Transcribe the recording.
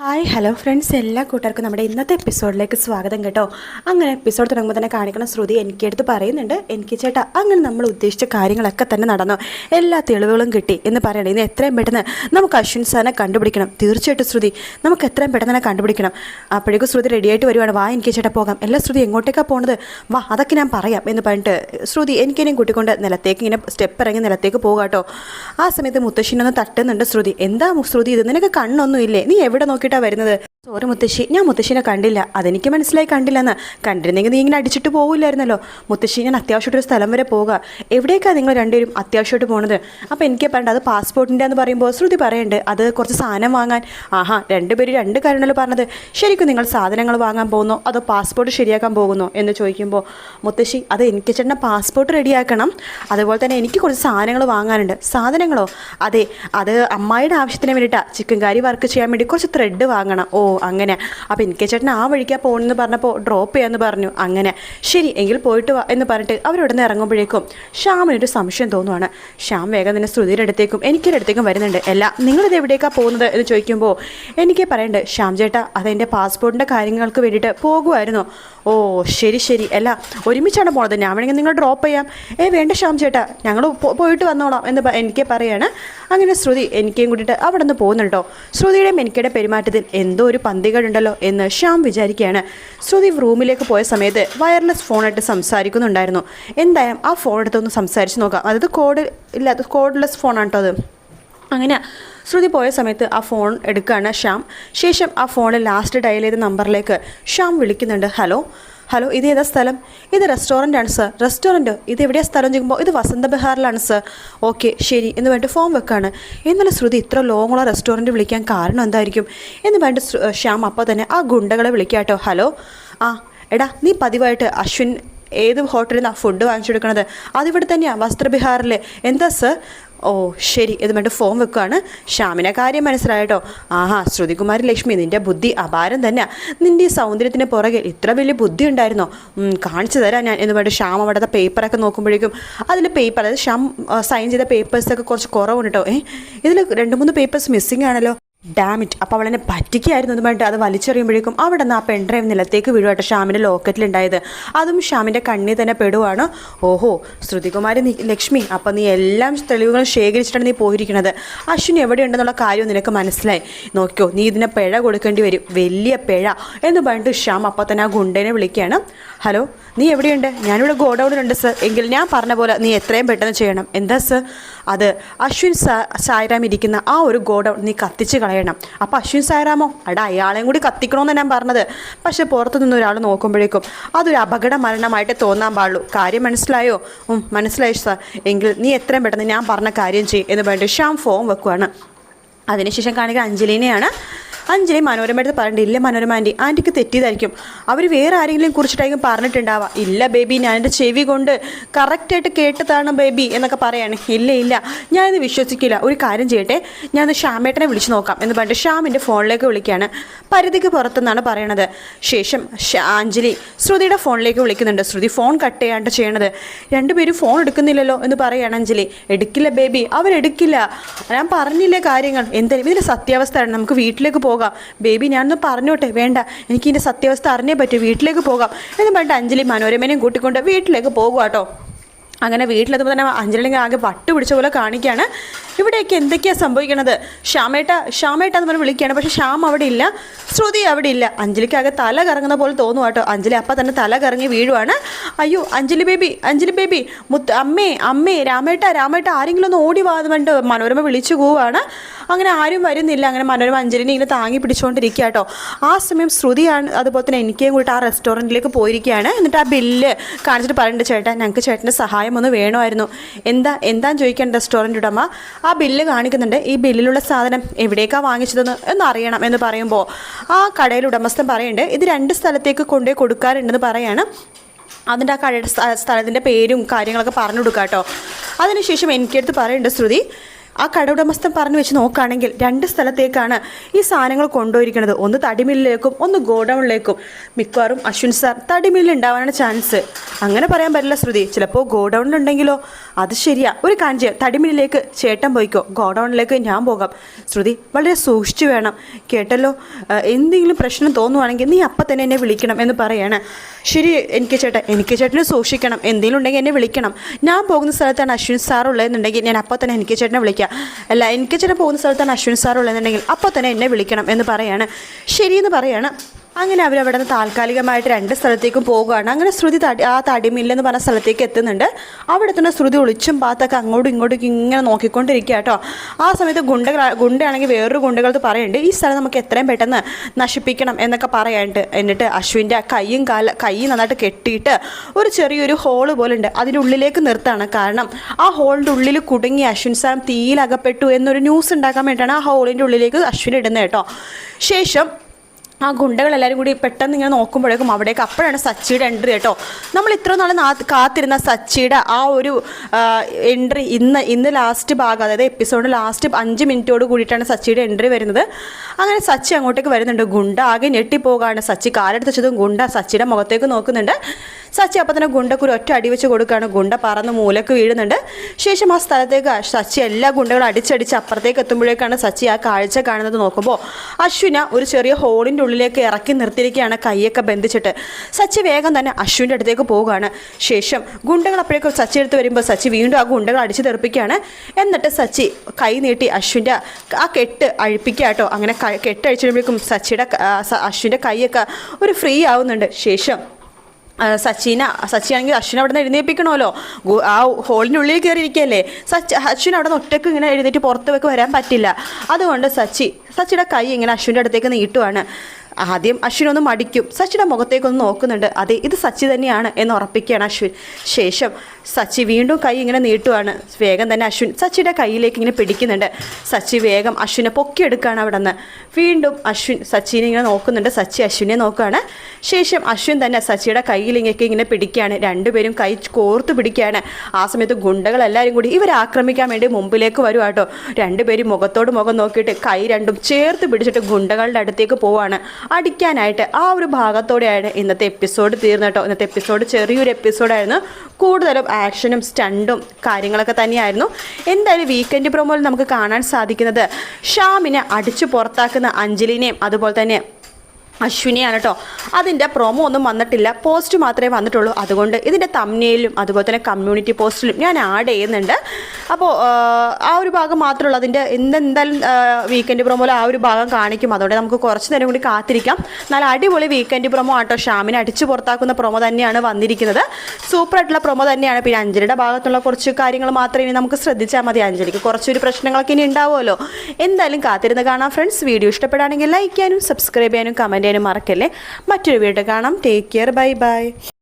Hi hello friends എല്ലാ കൂട്ടുകാർക്കും നമ്മുടെ ഇന്നത്തെ എപ്പിസോഡിലേക്ക് സ്വാഗതം കേട്ടോ. അങ്ങനെ എപ്പിസോഡ് തുടങ്ങുമ്പോൾ തന്നെ കാണിക്കണം ശ്രുതി എനിക്ക് എടുത്ത് പറയുന്നുണ്ട്. എനിക്ക് ചേട്ടാ അങ്ങനെ നമ്മൾ ഉദ്ദേശിച്ച കാര്യങ്ങളൊക്കെ തന്നെ നടന്നു. എല്ലാ തെളിവുകളും കിട്ടി എന്ന് പറയണം. ഇന്ന് എത്രയും പെട്ടെന്ന് നമുക്ക് അശ്വിൻ സാറിനെ കണ്ടുപിടിക്കണം. തീർച്ചയായിട്ടും ശ്രുതി നമുക്ക് എത്രയും പെട്ടെന്ന് തന്നെ കണ്ടുപിടിക്കണം. അപ്പോഴേക്കും ശ്രുതി റെഡിയായിട്ട് വരുവാണ്. വാ എനിക്ക് ചേട്ടാ പോകാം. എല്ലാ ശ്രുതി എങ്ങോട്ടേക്കാണ് പോണത്? വാ അതൊക്കെ ഞാൻ പറയാം എന്ന് പറഞ്ഞിട്ട് ശ്രുതി എനിക്കിനെയും കൂട്ടിക്കൊണ്ട് നിലത്തേക്ക് ഇങ്ങനെ സ്റ്റെപ്പ് ഇറങ്ങി നിലത്തേക്ക് പോകാം കേട്ടോ. ആ സമയത്ത് മുത്തശ്ശിനൊന്ന് തട്ടുന്നുണ്ട് ശ്രുതി. എന്താ ശ്രുതി ഇത്? നിനക്ക് കണ്ണൊന്നും ഇല്ലേ നീ എവിടെ നോക്കിയിട്ടാ വരുന്നത്. സോറി മുത്തശ്ശി ഞാൻ മുത്തശ്ശിനെ കണ്ടില്ല. അതെനിക്ക് മനസ്സിലായി കണ്ടില്ലെന്ന്. കണ്ടിരുന്നെങ്കിൽ നീ ഇങ്ങനെ അടിച്ചിട്ട് പോകില്ലായിരുന്നല്ലോ മുത്തശ്ശി ഞാൻ അത്യാവശ്യമായിട്ടൊരു സ്ഥലം വരെ പോകുക എവിടേക്കാണ് നിങ്ങൾ രണ്ടുപേരും അത്യാവശ്യമായിട്ട് പോകുന്നത് അപ്പോൾ എനിക്ക് പറയണ്ട അത് പാസ്പോർട്ടിന്റെ എന്ന് പറയുമ്പോൾ ശ്രുതി പറയണ്ട്. അത് കുറച്ച് സാധനം വാങ്ങാൻ. ആഹാ രണ്ടുപേരും രണ്ട് കാര്യങ്ങളിൽ പറഞ്ഞത്. ശരിക്കും നിങ്ങൾ സാധനങ്ങൾ വാങ്ങാൻ പോകുന്നോ? അതോ പാസ്പോർട്ട് ശരിയാക്കാൻ പോകുന്നോ? എന്ന് ചോദിക്കുമ്പോൾ മുത്തശ്ശി അത് എനിക്ക് ചേട്ടന്റെ പാസ്പോർട്ട് റെഡിയാക്കണം അതുപോലെ തന്നെ എനിക്ക് കുറച്ച് സാധനങ്ങൾ വാങ്ങാനുണ്ട്. സാധനങ്ങളോ? അതെ അത് അമ്മായിയുടെ ആവശ്യത്തിന് വേണ്ടിയിട്ടാണ് ചിക്കൻ കറി വർക്ക് ചെയ്യാൻ വേണ്ടി കുറച്ച് ത്രെഡ് വാങ്ങണം. ഓ അങ്ങനെ. അപ്പോൾ എനിക്ക് ചേട്ടൻ ആ വഴിക്കാ പോകണമെന്ന് പറഞ്ഞപ്പോൾ ഡ്രോപ്പ് ചെയ്യാമെന്ന് പറഞ്ഞു. അങ്ങനെ. ശരി എങ്കിൽ പോയിട്ട് വാ എന്ന് പറഞ്ഞിട്ട് അവരോട് നിന്ന് ഇറങ്ങുമ്പോഴേക്കും ശ്യാമിനൊരു സംശയം തോന്നുവാണ്. ശ്യാം വേഗം തന്നെ ശ്രുതിയുടെ അടുത്തേക്കും എനിക്കൊരു അടുത്തേക്കും വരുന്നുണ്ട്. അല്ല നിങ്ങളിത് എവിടേക്കാണ് പോകുന്നത് എന്ന് ചോദിക്കുമ്പോൾ എനിക്ക് പറയണ്ട് ശ്യാം ചേട്ടാ അതെന്റെ പാസ്പോർട്ടിന്റെ കാര്യങ്ങൾക്ക് വേണ്ടിയിട്ട് പോകുമായിരുന്നു ഓ ശരി ശരി. അല്ല ഒരുമിച്ചാണ് പോണത്? ഞാൻ വേണമെങ്കിൽ നിങ്ങൾ ഡ്രോപ്പ് ചെയ്യാം. ഏ വേണ്ട ശ്യാം ചേട്ടാ. ഞങ്ങൾ പോയിട്ട് വന്നോളാം എന്ന് എനിക്ക് പറയാണ്. അങ്ങനെ ശ്രുതി എനിക്കും കൂട്ടിയിട്ട് അവിടെ നിന്ന് പോകുന്നുണ്ടോ? ശ്രുതിയുടെ എനിക്കയുടെ പെരുമാറ്റത്തിൽ എന്തോ ഒരു പന്തികളുണ്ടല്ലോ എന്ന് ശ്യാം വിചാരിക്കുകയാണ്. ശ്രുതി റൂമിലേക്ക് പോയ സമയത്ത് വയർലെസ് ഫോണായിട്ട് സംസാരിക്കുന്നുണ്ടായിരുന്നു. എന്തായാലും ആ ഫോൺ എടുത്തൊന്ന് സംസാരിച്ച് നോക്കാം. അതായത് കോഡ് ഇല്ലാത്ത കോഡ്ലെസ് ഫോണാണ് കേട്ടോ അത്? അങ്ങനെ ശ്രുതി പോയ സമയത്ത് ആ ഫോൺ എടുക്കുകയാണ് ശ്യാം. ശേഷം ആ ഫോണിൽ ലാസ്റ്റ് ഡയൽ ചെയ്ത നമ്പറിലേക്ക് ശ്യാം വിളിക്കുന്നുണ്ട്. ഹലോ ഹലോ ഇത് ഏതാ സ്ഥലം? ഇത് റെസ്റ്റോറന്റ് ആണ് സർ റെസ്റ്റോറന്റോ ഇത് എവിടെയാണ് സ്ഥലം ചോദിക്കുമ്പോൾ ഇത് വസന്ത ബിഹാറിലാണ് സർ ഓക്കെ ശരി. എന്ന് പറഞ്ഞിട്ട് ഫോം വെക്കാണ്. എന്നാലും ശ്രുതി ഇത്ര ലോങ്ങുള്ള റെസ്റ്റോറന്റ് വിളിക്കാൻ കാരണം എന്തായിരിക്കും? എന്ന് പറഞ്ഞിട്ട് ശ്യാം അപ്പോൾ തന്നെ ആ ഗുണ്ടകളെ വിളിക്കാട്ടോ ഹലോ ആ എടാ നീ പതിവായിട്ട് അശ്വിൻ ഏത് ഹോട്ടലിൽ നിന്നാണ് ഫുഡ് വാങ്ങിച്ചെടുക്കണത് അതിവിടെ തന്നെയാണ് വസ്ത്രബിഹാറിൽ എന്താ സർ ഓ ശരി. ഇത് വേണ്ട ഫോം വെക്കുകയാണ് ശ്യാമിനെ കാര്യം മനസ്സിലായിട്ടോ ആഹാ ശ്രുതികുമാരി ലക്ഷ്മി നിന്റെ ബുദ്ധി അപാരം തന്നെ നിന്റെ സൗന്ദര്യത്തിന് പുറകെ ഇത്ര വലിയ ബുദ്ധി ഉണ്ടായിരുന്നോ? കാണിച്ചു തരാം ഞാൻ എന്ന് പറഞ്ഞിട്ട് ശ്യാം അവിടുത്തെ പേപ്പറൊക്കെ നോക്കുമ്പോഴേക്കും അതിൽ പേപ്പർ അതായത് ശ്യാം സൈൻ ചെയ്ത പേപ്പേഴ്സൊക്കെ കുറച്ച് കുറവുണ്ട് കേട്ടോ. ഏ ഇതിൽ രണ്ട് മൂന്ന് പേപ്പേഴ്സ് മിസ്സിംഗ് ആണല്ലോ. ഡാമിറ്റ് അപ്പോൾ അവളെന്നെ പറ്റിക്കായിരുന്നു പറഞ്ഞിട്ട് അത് വലിച്ചെറിയുമ്പോഴേക്കും അവിടെ നിന്ന് ആ പെൺഡ്രൈവ് നിലത്തേക്ക് വീഴുവായിട്ട് ഷ്യാമിന്റെ ലോക്കറ്റിലുണ്ടായത് അതും ഷ്യാമിന്റെ കണ്ണിൽ തന്നെ പെടുവാണ്. ഓഹോ ശ്രുതികുമാരി നീ ലക്ഷ്മി അപ്പം നീ എല്ലാം തെളിവുകളും ശേഖരിച്ചിട്ടാണ് നീ പോയിരിക്കുന്നത് അശ്വിൻ എവിടെയുണ്ടെന്നുള്ള കാര്യം നിനക്ക് മനസ്സിലായി. നോക്കിയോ നീ ഇതിനെ പിഴ കൊടുക്കേണ്ടി വരും. വലിയ പിഴ എന്ന് പറഞ്ഞിട്ട് ഷ്യാം അപ്പോൾ തന്നെ ആ ഗുണ്ടേനെ വിളിക്കുകയാണ്. ഹലോ നീ എവിടെയുണ്ട്? ഞാനിവിടെ ഗോഡൗണിലുണ്ട് സർ. എങ്കിൽ ഞാൻ പറഞ്ഞ പോലെ നീ എത്രയും പെട്ടെന്ന് ചെയ്യണം. എന്താ സർ? അത് അശ്വിൻ സായരാം ഇരിക്കുന്ന ആ ഒരു ഗോഡൗൺ നീ കത്തിച്ച് കളയണം അപ്പോൾ അശ്വിൻ സായറാമോ അടാ അയാളെയും കൂടി കത്തിക്കണമെന്ന് ഞാൻ പറഞ്ഞത്. പക്ഷേ പുറത്തു നിന്ന് ഒരാൾ നോക്കുമ്പോഴേക്കും അതൊരു അപകട മരണമായിട്ട് തോന്നാൻ പാടുള്ളൂ. കാര്യം മനസ്സിലായോ? മനസ്സിലായി സാർ. എങ്കിൽ നീ എത്രയും പെട്ടെന്ന് ഞാൻ പറഞ്ഞ കാര്യം ചെയ്യും എന്ന് പറഞ്ഞിട്ട് ഷാം ഫോം വെക്കുവാണ്. അതിനുശേഷം കാണിക്കുക അഞ്ജലിനെയാണ് അഞ്ജലി മനോരമ അടുത്ത് പറഞ്ഞിട്ട് ഇല്ല മനോരമ ആന്റി ആന്റിക്ക് തെറ്റിയതായിരിക്കും. അവർ വേറെ ആരെങ്കിലും കുറിച്ചിട്ടായിരിക്കും പറഞ്ഞിട്ടുണ്ടാവുക. ഇല്ല ബേബി ഞാൻ എന്റെ ചെവി കൊണ്ട് കറക്റ്റായിട്ട് കേട്ടതാണ് ബേബി എന്നൊക്കെ പറയാണ്. ഇല്ല ഇല്ല ഞാനിത് വിശ്വസിക്കില്ല. ഒരു കാര്യം ചെയ്യട്ടെ ഞാൻ ഷ്യാമേട്ടനെ വിളിച്ചു നോക്കാം എന്ന് പറഞ്ഞിട്ട് ഷ്യാമിന്റെ ഫോണിലേക്ക് വിളിക്കുകയാണ്. പരിധിക്ക് പുറത്തുനിന്നാണ് പറയണത്. ശേഷം അഞ്ജലി ശ്രുതിയുടെ ഫോണിലേക്ക് വിളിക്കുന്നുണ്ട്. ശ്രുതി ഫോൺ കട്ട് ചെയ്യാണ്ട് ചെയ്യണത്. രണ്ടുപേരും ഫോൺ എടുക്കുന്നില്ലല്ലോ എന്ന് പറയുകയാണ് അഞ്ജലി. എടുക്കില്ല ബേബി അവരെടുക്കില്ല. ഞാൻ പറഞ്ഞില്ല കാര്യങ്ങൾ. എന്തായാലും ഇതിന്റെ സത്യാവസ്ഥയാണ്. നമുക്ക് വീട്ടിലേക്ക് പോകാം. ബേബി ഞാനൊന്ന് പറഞ്ഞോട്ടെ. വേണ്ട എനിക്ക് ഇതിന്റെ സത്യാവസ്ഥ അറിഞ്ഞേ പറ്റൂ. വീട്ടിലേക്ക് പോകാം. എന്ന് പറഞ്ഞിട്ട് അഞ്ജലി മനോരമേനെയും കൂട്ടിക്കൊണ്ട് വീട്ടിലേക്ക് പോകുക കേട്ടോ അങ്ങനെ വീട്ടിലെത്തുമ്പോൾ തന്നെ അഞ്ജലിക്ക് ആകെ പട്ട് പിടിച്ച പോലെ കാണിക്കുകയാണ് ഇവിടെയൊക്കെ എന്തൊക്കെയാണ് സംഭവിക്കണത്? ശ്യാമേട്ട ശ്യാമേട്ട എന്ന് പറഞ്ഞ് വിളിക്കുകയാണ്. പക്ഷേ ശ്യാം അവിടെ ഇല്ല. ശ്രുതി അവിടെ ഇല്ല. അഞ്ജലിക്ക് ആകെ തല കറങ്ങുന്ന പോലെ തോന്നുവാട്ടോ അഞ്ജലി അപ്പം തന്നെ തല കറങ്ങി വീഴുവാണ്. അയ്യോ അഞ്ജലി ബേബി അഞ്ജലി ബേബി മുത്ത് അമ്മേ അമ്മേ രാമേട്ട രാമേട്ട ആരെങ്കിലും ഒന്ന് ഓടി വാ മനോരമ വിളിച്ചു പോവാണ്. അങ്ങനെ ആരും വരുന്നില്ല. അങ്ങനെ മനോരമ അഞ്ജലിനെ ഇങ്ങനെ താങ്ങി പിടിച്ചുകൊണ്ടിരിക്കുക കേട്ടോ ആ സമയം ശ്രുതിയാണ് അതുപോലെ തന്നെ എനിക്കും കൂടി ആ റെസ്റ്റോറന്റിലേക്ക് പോയിരിക്കുകയാണ് എന്നിട്ട് ആ ബില്ല് കാണിച്ചിട്ട് പറയേണ്ട ചേട്ടാ ഞങ്ങൾക്ക് ചേട്ടന്റെ സഹായം ഒന്ന് വേണമായിരുന്നു. എന്താ എന്താന്ന് ചോദിക്കേണ്ട റെസ്റ്റോറന്റ് ഉടമ? ആ ബില്ല് കാണിക്കുന്നുണ്ട് ഈ ബില്ലിലുള്ള സാധനം എവിടേക്കാണ് വാങ്ങിച്ചതെന്ന് എന്ന് അറിയണം എന്ന് പറയുമ്പോൾ ആ കടയിൽ ഉടമസ്ഥൻ പറയുന്നുണ്ട് ഇത് രണ്ട് സ്ഥലത്തേക്ക് കൊണ്ടുപോയി കൊടുക്കാറുണ്ടെന്ന് പറയാണ്. അതിന്റെ ആ കടയുടെ സ്ഥ- സ്ഥലത്തിന്റെ പേരും കാര്യങ്ങളൊക്കെ പറഞ്ഞു കൊടുക്കാം കേട്ടോ അതിനുശേഷം എനിക്കടുത്ത് പറയുന്നുണ്ട് ശ്രുതി ആ കട ഉടമസ്ഥൻ പറഞ്ഞു വെച്ച് നോക്കുകയാണെങ്കിൽ രണ്ട് സ്ഥലത്തേക്കാണ് ഈ സാധനങ്ങൾ കൊണ്ടുപോയിരിക്കുന്നത്. ഒന്ന് തടിമില്ലിലേക്കും ഒന്ന് ഗോഡൗണിലേക്കും. മിക്കവാറും അശ്വിൻ സാർ തടിമില്ലിൽ ഉണ്ടാവാനാണ് ചാൻസ്. അങ്ങനെ പറയാൻ പറ്റില്ല ശ്രുതി. ചിലപ്പോൾ ഗോഡൗണിലുണ്ടെങ്കിലോ? അത് ശരിയാ. ഒരു കാഞ്ചി തടിമില്ലിലേക്ക് ചേട്ടൻ പോയിക്കോ. ഗോഡൗണിലേക്ക് ഞാൻ പോകാം. ശ്രുതി വളരെ സൂക്ഷിച്ചു വേണം. കേട്ടല്ലോ? എന്തെങ്കിലും പ്രശ്നം തോന്നുവാണെങ്കിൽ നീ അപ്പം തന്നെ എന്നെ വിളിക്കണം എന്ന് പറയാണ്. ശരി എനിക്ക് ചേട്ടൻ എനിക്ക് ചേട്ടനെ സൂക്ഷിക്കണം. എന്തെങ്കിലും ഉണ്ടെങ്കിൽ എന്നെ വിളിക്കണം. ഞാൻ പോകുന്ന സ്ഥലത്താണ് അശ്വിൻ സാർ ഉള്ളതെന്നുണ്ടെങ്കിൽ ഞാൻ അപ്പോൾ തന്നെ എനിക്ക് ചേട്ടനെ വിളിക്കാം. അല്ല എനിക്ക് ചേട്ടൻ പോകുന്ന സ്ഥലത്താണ് അശ്വിൻ സാർ ഉള്ളതെന്നുണ്ടെങ്കിൽ അപ്പോൾ തന്നെ എന്നെ വിളിക്കണം എന്ന് പറയാണ്. ശരിയെന്ന് പറയാണ്. അങ്ങനെ അവരവിടെ നിന്ന് താൽക്കാലികമായിട്ട് രണ്ട് സ്ഥലത്തേക്കും പോകുകയാണ്. അങ്ങനെ ശ്രുതി തടി ആ തടിമില്ലെന്ന് പറഞ്ഞ സ്ഥലത്തേക്ക് എത്തുന്നുണ്ട്. അവിടെ തന്നെ ശ്രുതി ഒളിച്ചും പാത്തൊക്കെ അങ്ങോട്ടും ഇങ്ങോട്ടും ഇങ്ങനെ നോക്കിക്കൊണ്ടിരിക്കുക കേട്ടോ ആ സമയത്ത് ഗുണ്ടകൾ ഗുണ്ടയാണെങ്കിൽ വേറൊരു ഗുണ്ടകളത് പറയുന്നുണ്ട് ഈ സ്ഥലം നമുക്ക് എത്രയും പെട്ടെന്ന് നശിപ്പിക്കണം എന്നൊക്കെ പറയാനുണ്ട് എന്നിട്ട് അശ്വിന്റെ കൈയും കാല കൈ നന്നായിട്ട് കെട്ടിയിട്ട് ഒരു ചെറിയൊരു ഹോൾ പോലെ ഉണ്ട് അതിന്റെ ഉള്ളിലേക്ക് നിർത്താണ് കാരണം ആ ഹോളിന്റെ ഉള്ളിൽ കുടുങ്ങി അശ്വിൻ സാം തീയിലകപ്പെട്ടു എന്നൊരു ന്യൂസ് ഉണ്ടാക്കാൻ വേണ്ടിയിട്ടാണ് ആ ഹോളിന്റെ ഉള്ളിലേക്ക് അശ്വിൻ ഇടുന്നത് കേട്ടോ. ശേഷം ആ ഗുണ്ടകളെല്ലാവരും കൂടി പെട്ടെന്ന് ഇങ്ങനെ നോക്കുമ്പോഴേക്കും അവിടേക്ക് അപ്പോഴാണ് സച്ചിയുടെ എൻട്രി കേട്ടോ. നമ്മൾ ഇത്ര നാളെ കാത്തിരുന്ന സച്ചിയുടെ ആ ഒരു എൻട്രി ഇന്ന് ഇന്ന് ലാസ്റ്റ് ഭാഗം അതായത് എപ്പിസോഡ് ലാസ്റ്റ് അഞ്ച് മിനിറ്റോട് കൂടിയിട്ടാണ് സച്ചിയുടെ എൻട്രി വരുന്നത്. അങ്ങനെ സച്ചി അങ്ങോട്ടേക്ക് വരുന്നുണ്ട്. ഗുണ്ട ആകെ ഞെട്ടിപ്പോകാണ്. സച്ചി കാലെടുത്ത് വെച്ചതും ഗുണ്ട സച്ചിയുടെ മുഖത്തേക്ക് നോക്കുന്നുണ്ട്. സച്ചി അപ്പം തന്നെ ഗുണ്ടക്ക് ഒരു ഒറ്റ അടി വെച്ച് കൊടുക്കുകയാണ്. ഗുണ്ട പറന്ന് മൂലക്ക് വീഴുന്നുണ്ട്. ശേഷം ആ സ്ഥലത്തേക്ക് സച്ചി എല്ലാ ഗുണ്ടകളും അടിച്ചടിച്ച് അപ്പുറത്തേക്ക് എത്തുമ്പോഴേക്കാണ് സച്ചി ആ കാഴ്ച കാണുന്നത് നോക്കുമ്പോൾ. അശ്വിന ഒരു ചെറിയ ഹോളിന്റെ ഉള്ളിലേക്ക് ഇറക്കി നിർത്തിയിരിക്കുകയാണ് കൈയൊക്കെ ബന്ധിച്ചിട്ട്. സച്ചി വേഗം തന്നെ അശ്വിന്റെ അടുത്തേക്ക് പോവുകയാണ്. ശേഷം ഗുണ്ടകൾ അപ്പോഴേക്കും സച്ചി എടുത്ത് വരുമ്പോൾ സച്ചി വീണ്ടും ആ ഗുണ്ടകൾ അടിച്ചു തെറിപ്പിക്കുകയാണ്. എന്നിട്ട് സച്ചി കൈ നീട്ടി അശ്വിന്റെ ആ കെട്ട് അഴിപ്പിക്കുക കേട്ടോ. അങ്ങനെ കെട്ട് അഴിച്ചിടുമ്പോഴേക്കും സച്ചിയുടെ അശ്വിന്റെ കൈയൊക്കെ ഒരു ഫ്രീ ആവുന്നുണ്ട്. ശേഷം സച്ചിന സച്ചിയാണെങ്കിൽ അശ്വിൻ അവിടെ നിന്ന് എഴുന്നേൽപ്പിക്കണമല്ലോ ആ ഹോളിനുള്ളിൽ കയറിയിരിക്കുകയല്ലേ? സച്ചി അശ്വിൻ അവിടെ നിന്ന് ഒറ്റയ്ക്ക് ഇങ്ങനെ എഴുന്നേറ്റ് പുറത്തേക്ക് വരാൻ പറ്റില്ല. അതുകൊണ്ട് സച്ചി സച്ചിയുടെ കൈ ഇങ്ങനെ അശ്വിന്റെ അടുത്തേക്ക് നീട്ടുവാണ്. ആദ്യം അശ്വിൻ ഒന്ന് മടിക്കും. സച്ചിയുടെ മുഖത്തേക്കൊന്ന് നോക്കുന്നുണ്ട്. അതെ ഇത് സച്ചി തന്നെയാണ് എന്ന് ഉറപ്പിക്കുകയാണ് അശ്വിൻ. ശേഷം സച്ചി വീണ്ടും കൈ ഇങ്ങനെ നീട്ടുവാണ്. വേഗം തന്നെ അശ്വിൻ സച്ചിയുടെ കയ്യിലേക്ക് ഇങ്ങനെ പിടിക്കുന്നുണ്ട്. സച്ചി വേഗം അശ്വിനെ പൊക്കിയെടുക്കുകയാണ് അവിടെ നിന്ന് വീണ്ടും അശ്വിൻ സച്ചിനെ ഇങ്ങനെ നോക്കുന്നുണ്ട്. സച്ചി അശ്വിനെ നോക്കുകയാണ്. ശേഷം അശ്വിൻ തന്നെ സച്ചിയുടെ കയ്യിലേക്ക് ഇങ്ങനെ പിടിക്കുകയാണ്. രണ്ടുപേരും കൈ കോർത്ത് പിടിക്കുകയാണ്. ആ സമയത്ത് ഗുണ്ടകളെല്ലാവരും കൂടി ഇവരെ ആക്രമിക്കാൻ വേണ്ടി മുമ്പിലേക്ക് വരുവാ കേട്ടോ. രണ്ടുപേരും മുഖത്തോട് മുഖം നോക്കിയിട്ട് കൈ രണ്ടും ചേർത്ത് പിടിച്ചിട്ട് ഗുണ്ടകളുടെ അടുത്തേക്ക് പോവാണ്. അടിക്കാനായിട്ട് ആ ഒരു ഭാഗത്തോടെയാണ് ഇന്നത്തെ എപ്പിസോഡ് തീർന്നു കേട്ടോ. ഇന്നത്തെ എപ്പിസോഡ് ചെറിയൊരു എപ്പിസോഡായിരുന്നു കൂടുതലും ആക്ഷനും സ്റ്റണ്ടും കാര്യങ്ങളൊക്കെ തന്നെയായിരുന്നു. എന്തായാലും വീക്കെൻഡ് പ്രൊമോയിൽ നമുക്ക് കാണാൻ സാധിക്കുന്നത് ഷാമിനെ അടിച്ചു പുറത്താക്കുന്ന അഞ്ജലിനെയും അതുപോലെ തന്നെ അശ്വിനിയാണ് കേട്ടോ. അതിന്റെ പ്രൊമോ ഒന്നും വന്നിട്ടില്ല. പോസ്റ്റ് മാത്രമേ വന്നിട്ടുള്ളൂ. അതുകൊണ്ട് ഇതിന്റെ തമ്മിലും അതുപോലെ തന്നെ കമ്മ്യൂണിറ്റി പോസ്റ്റിലും ഞാൻ ആഡ് ചെയ്യുന്നുണ്ട്. അപ്പോൾ ആ ഒരു ഭാഗം മാത്രമേ ഉള്ളൂ. അതിന്റെ എന്തെന്തായാലും വീക്കെൻഡ് പ്രൊമോയിൽ ആ ഒരു ഭാഗം കാണിക്കും. അതുകൊണ്ട് നമുക്ക് കുറച്ച് നേരം കൂടി കാത്തിരിക്കാം. നല്ല അടിപൊളി വീക്കെൻഡ് പ്രൊമോ ആട്ടോ. ഷാമിനെ അടിച്ചു പുറത്താക്കുന്ന പ്രൊമോ തന്നെയാണ് വന്നിരിക്കുന്നത്. സൂപ്പറായിട്ടുള്ള പ്രൊമോ തന്നെയാണ്. പിന്നെ അഞ്ജലിയുടെ ഭാഗത്തുള്ള കുറച്ച് കാര്യങ്ങൾ മാത്രമേ ഇനി നമുക്ക് ശ്രദ്ധിച്ചാൽ മതി. അഞ്ജലിക്ക് കുറച്ചൊരു പ്രശ്നങ്ങളൊക്കെ ഇനി ഉണ്ടാവുമല്ലോ. എന്തായാലും കാത്തിരുന്ന് കാണാം ഫ്രണ്ട്സ് വീഡിയോ ഇഷ്ടപ്പെടുകയാണെങ്കിൽ ലൈക്ക് ചെയ്യാനും സബ്സ്ക്രൈബ് ചെയ്യാനും കമന്റ് ചെയ്യാനും മറക്കല്ലേ. മറ്റൊരു വീഡിയോ കാണാം. Take care bye bye